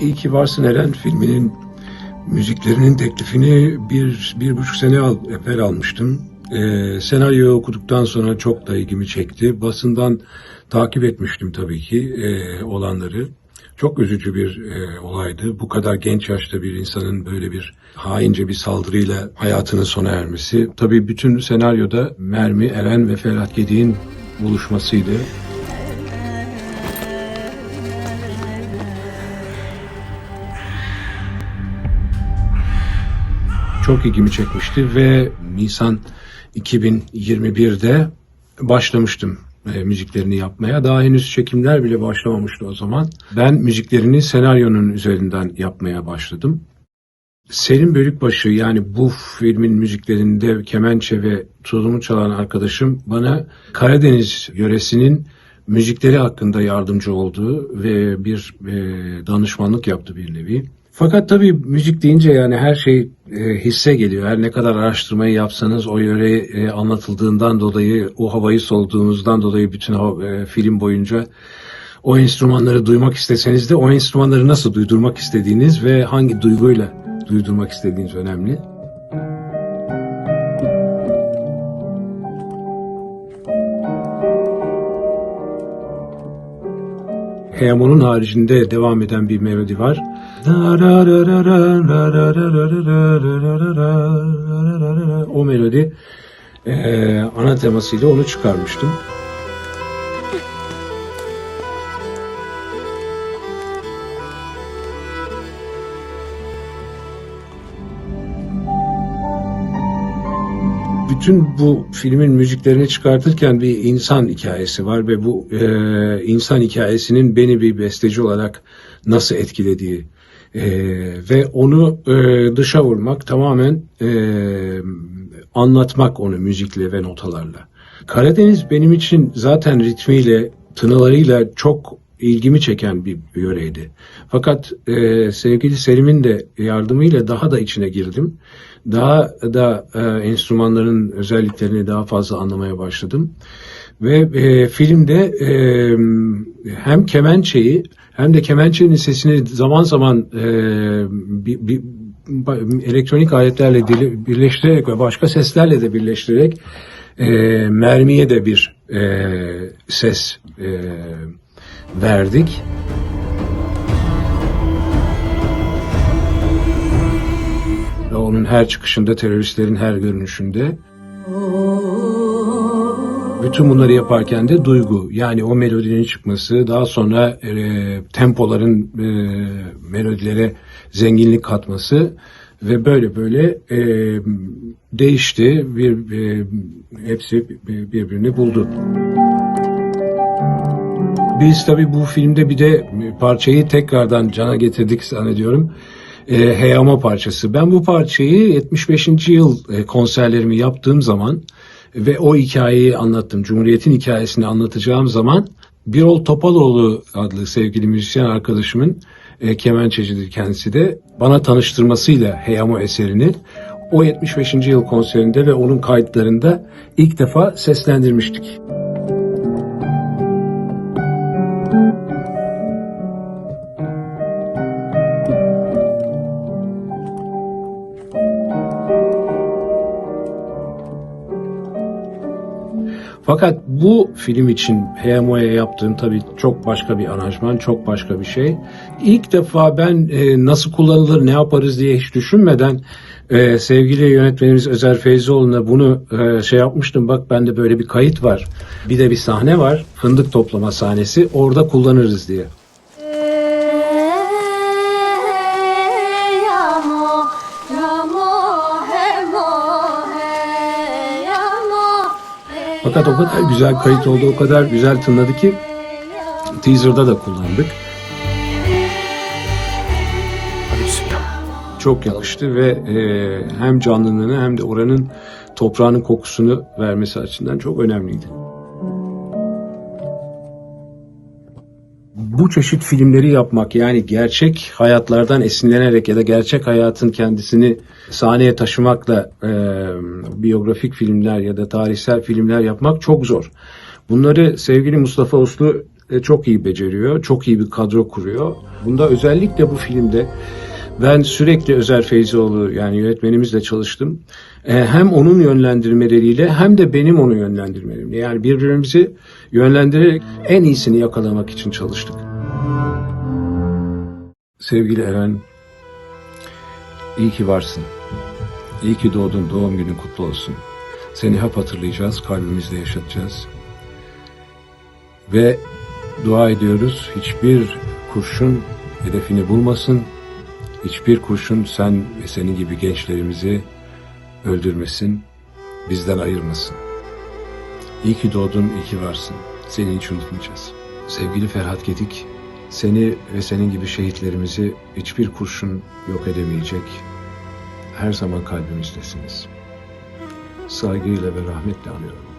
İyi ki Varsın Eren filminin müziklerinin teklifini bir, bir buçuk sene al, evvel almıştım. Ee, senaryoyu okuduktan sonra çok da ilgimi çekti. Basından takip etmiştim tabii ki e, olanları. Çok üzücü bir e, olaydı. Bu kadar genç yaşta bir insanın böyle bir haince bir saldırıyla hayatının sona ermesi. Tabii bütün senaryoda Mermi, Eren ve Ferhat Gedik'in buluşmasıydı. Çok ilgimi çekmişti ve Nisan 2021'de başlamıştım e, müziklerini yapmaya. Daha henüz çekimler bile başlamamıştı o zaman. Ben müziklerini senaryonun üzerinden yapmaya başladım. Selim Bölükbaşı yani bu filmin müziklerinde kemençe ve tulumu çalan arkadaşım bana Karadeniz yöresinin müzikleri hakkında yardımcı oldu ve bir e, danışmanlık yaptı bir nevi. Fakat tabii müzik deyince yani her şey e, hisse geliyor. Her ne kadar araştırmayı yapsanız o yöre e, anlatıldığından dolayı, o havayı soluduğunuzdan dolayı bütün e, film boyunca o enstrümanları duymak isteseniz de o enstrümanları nasıl duydurmak istediğiniz ve hangi duyguyla duydurmak istediğiniz önemli. Heyamonun haricinde devam eden bir melodi var. O melodi ana temasıyla onu çıkarmıştım. Bütün bu filmin müziklerini çıkartırken bir insan hikayesi var ve bu e, insan hikayesinin beni bir besteci olarak nasıl etkilediği e, ve onu e, dışa vurmak tamamen e, anlatmak onu müzikle ve notalarla. Karadeniz benim için zaten ritmiyle, tınılarıyla çok ilgimi çeken bir yöreydi. Fakat e, sevgili Selim'in de yardımıyla daha da içine girdim. Daha da e, enstrümanların özelliklerini daha fazla anlamaya başladım. Ve e, filmde e, hem kemençeyi hem de kemençenin sesini zaman zaman e, bir, bir, elektronik aletlerle birleştirerek ve başka seslerle de birleştirerek e, mermiye de bir e, ses e, verdik. Ve onun her çıkışında, teröristlerin her görünüşünde. Bütün bunları yaparken de duygu, yani o melodinin çıkması, daha sonra e, tempoların e, melodilere zenginlik katması ve böyle böyle e, değişti, bir e, hepsi birbirini buldu. Biz tabii bu filmde bir de parçayı tekrardan cana getirdik zannediyorum. E, Heyama parçası. Ben bu parçayı 75. yıl e, konserlerimi yaptığım zaman ve o hikayeyi anlattım. Cumhuriyet'in hikayesini anlatacağım zaman Birol Topaloğlu adlı sevgili müzisyen arkadaşımın e, kemençecidir kendisi de bana tanıştırmasıyla Heyamo eserini o 75. yıl konserinde ve onun kayıtlarında ilk defa seslendirmiştik. Fakat bu film için HMO'ya yaptığım tabii çok başka bir aranjman, çok başka bir şey. İlk defa ben e, nasıl kullanılır, ne yaparız diye hiç düşünmeden e, sevgili yönetmenimiz Özer Feyzoğlu'na bunu e, şey yapmıştım. Bak bende böyle bir kayıt var. Bir de bir sahne var. Fındık toplama sahnesi. Orada kullanırız diye. Fakat o kadar güzel kayıt oldu, o kadar güzel tınladı ki teaser'da da kullandık. Çok yakıştı ve e, hem canlılığını hem de oranın toprağının kokusunu vermesi açısından çok önemliydi. Bu çeşit filmleri yapmak yani gerçek hayatlardan esinlenerek ya da gerçek hayatın kendisini sahneye taşımakla e, biyografik filmler ya da tarihsel filmler yapmak çok zor. Bunları sevgili Mustafa Uslu e, çok iyi beceriyor, çok iyi bir kadro kuruyor. Bunda özellikle bu filmde ben sürekli Özer Feyzioğlu yani yönetmenimizle çalıştım. E, hem onun yönlendirmeleriyle hem de benim onu yönlendirmelerimle. Yani birbirimizi yönlendirerek en iyisini yakalamak için çalıştık. Sevgili Eren, iyi ki varsın. İyi ki doğdun, doğum günün kutlu olsun. Seni hep hatırlayacağız, kalbimizde yaşatacağız. Ve dua ediyoruz, hiçbir kurşun hedefini bulmasın, hiçbir kurşun sen ve senin gibi gençlerimizi öldürmesin, bizden ayırmasın. İyi ki doğdun, iyi ki varsın. Seni hiç unutmayacağız. Sevgili Ferhat Gedik, seni ve senin gibi şehitlerimizi hiçbir kurşun yok edemeyecek. Her zaman kalbimizdesiniz. Saygıyla ve rahmetle anıyorum.